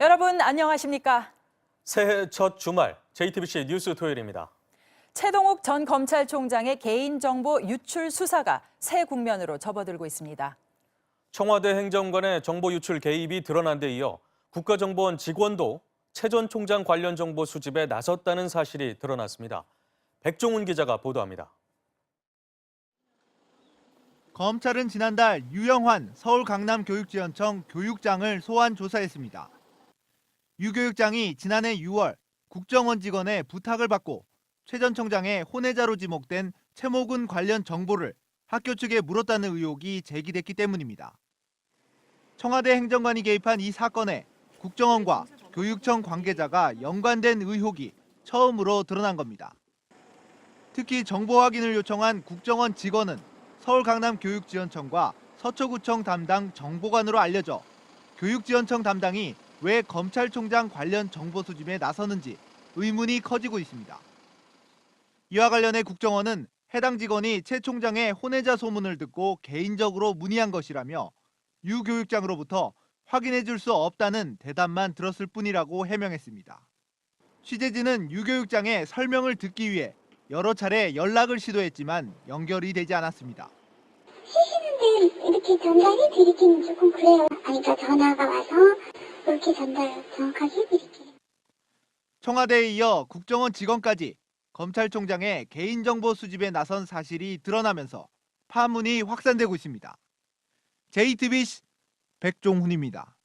여러분 안녕하십니까? 새해 첫 주말 JTBC 뉴스 토요일입니다. 최동욱 전 검찰총장의 개인정보 유출 수사가 새 국면으로 접어들고 있습니다. 청와대 행정관의 정보 유출 개입이 드러난 데 이어 국가정보원 직원도 최 전 총장 관련 정보 수집에 나섰다는 사실이 드러났습니다. 백종훈 기자가 보도합니다. 검찰은 지난달 유영환 서울 강남교육지원청 교육장을 소환 조사했습니다. 유 교육장이 지난해 6월 국정원 직원의 부탁을 받고 최전 총장의 혼외자로 지목된 최모근 관련 정보를 학교 측에 물었다는 의혹이 제기됐기 때문입니다. 청와대 행정관이 개입한 이 사건에 국정원과 교육청 관계자가 연관된 의혹이 처음으로 드러난 겁니다. 특히 정보 확인을 요청한 국정원 직원은 서울 강남 교육지원청과 서초구청 담당 정보관으로 알려져 교육지원청 담당이 왜 검찰총장 관련 정보 수집에 나서는지 의문이 커지고 있습니다. 이와 관련해 국정원은 해당 직원이 최 총장의 혼외자 소문을 듣고 개인적으로 문의한 것이라며 유 교육장으로부터 확인해 줄 수 없다는 대답만 들었을 뿐이라고 해명했습니다. 취재진은 유 교육장의 설명을 듣기 위해 여러 차례 연락을 시도했지만 연결이 되지 않았습니다. 시시는데 이렇게 전달해 드리기는 조금 그래요. 그러니까 전화가 와서 그렇게 전달 정확하게 해드릴게요. 청와대에 이어 국정원 직원까지 검찰총장의 개인정보 수집에 나선 사실이 드러나면서 파문이 확산되고 있습니다. JTBC 백종훈입니다.